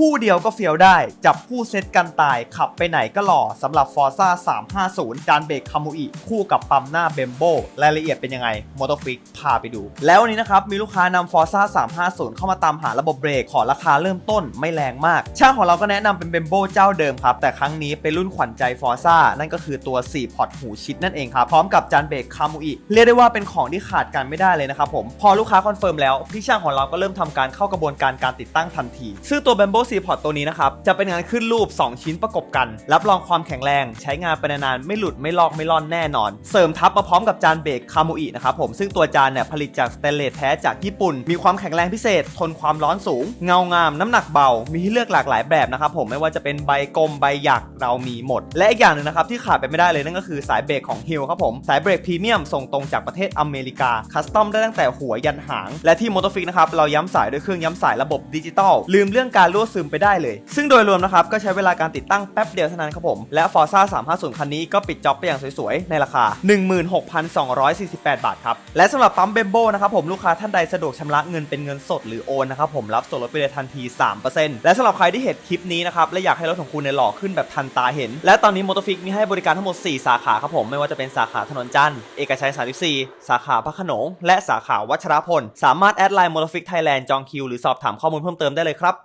คู่เดียวก็เฟี้ยวได้ จับคู่เซตกันตายขับไปไหนก็หล่อสำหรับ Forza 350จานเบรกคามูอิคู่กับปั๊มหน้าเบมโบรายละเอียดเป็นยังไงมอเตอร์ฟิกพาไปดู แล้ววันนี้นะครับ มีลูกค้านำ Forza 350 เข้ามาตามหาระบบเบรกขอราคาเริ่มต้นไม่แรงมาก ช่างของเราก็แนะนำเป็นเบมโบเจ้าเดิมครับ แต่ครั้งนี้เป็นรุ่นขวัญใจ Forza นั่นก็คือตัว 4 พอร์ตหูชิดนั่นเองครับพร้อมกับจานเบรกคามูอิเรียกได้ว่าเป็นของที่ขาดกันไม่ได้เลยนะครับผมพอลูกค้าคอนเฟิร์มแล้วพี่ช่างของเราก็เริ่มทำการเข้ากระบวนการการติดตั้งทันทีซึ่งตัว Bambo 4พอร์ตตัวนี้นะครับ จะเป็นงานขึ้นรูป 2 ชิ้นประกบกัน รับรองความแข็งแรง ใช้งานไปนานๆ ไม่หลุดไม่ลอกไม่ล่อนแน่นอน เสริมทับมาพร้อมกับจานเบรกคามูอินะครับผมซึ่งตัวจานเนี่ยผลิตจากสเตนเลสแท้จากญี่ปุ่น มีความแข็งแรงพิเศษ ทนความร้อนสูง เงางาม น้ำหนักเบา มีให้เลือกหลากหลายแบบนะครับผมไม่ว่าจะเป็นใบกลมใบหยักเรามีหมด และอีกอย่างหนึ่งนะครับที่ขาดไปไม่ได้เลยนั่นก็คือสายเบรกของฮิลครับผมสายเบรกพรีเมียมส่งตรงจากประเทศอเมริกาคัสตอมได้ตั้งแต่หัวยันหาง และที่มอเตอร์ฟิกนะครับเราย้ำสายด้วยเครื่องย้ำสายระบบดิจิตอลลืมเรื่องการรั่วซึมไปได้เลย ซึ่งโดยรวมนะครับก็ใช้เวลาการติดตั้งแป๊บเดียวเท่านั้นครับผม และ Forza 350 คันนี้ก็ปิดจ็อบไปอย่างสวยๆ ในราคา 16,248 บาทครับ และสำหรับปั๊มเบมโบนะครับผมลูกค้าท่านใดสะดวกชำระเงินเป็นเงินสดหรือโอนนะครับผมรับส่วนลดไปเลยทันที 3%และสำหรับใครที่เห็นคลิปนี้นะครับและอยากให้รถของคุณในหล่อขึ้นแบบทันตาเห็น และตอนนี้มอเตอร์ฟิกมีให้บริการทั้งหมด 4 สาขาครับผมไม่ว่าจะเป็นสาขาถนนจันทร์เอกชัย 34 สาขาพระขนงและสาขาวัชรพล สามารถแอดไลน์มอเตอร์ฟิกไทยแลนด์จองคิวหรือสอบถามข้อมูลเพิ่มเติมได้เลยครับ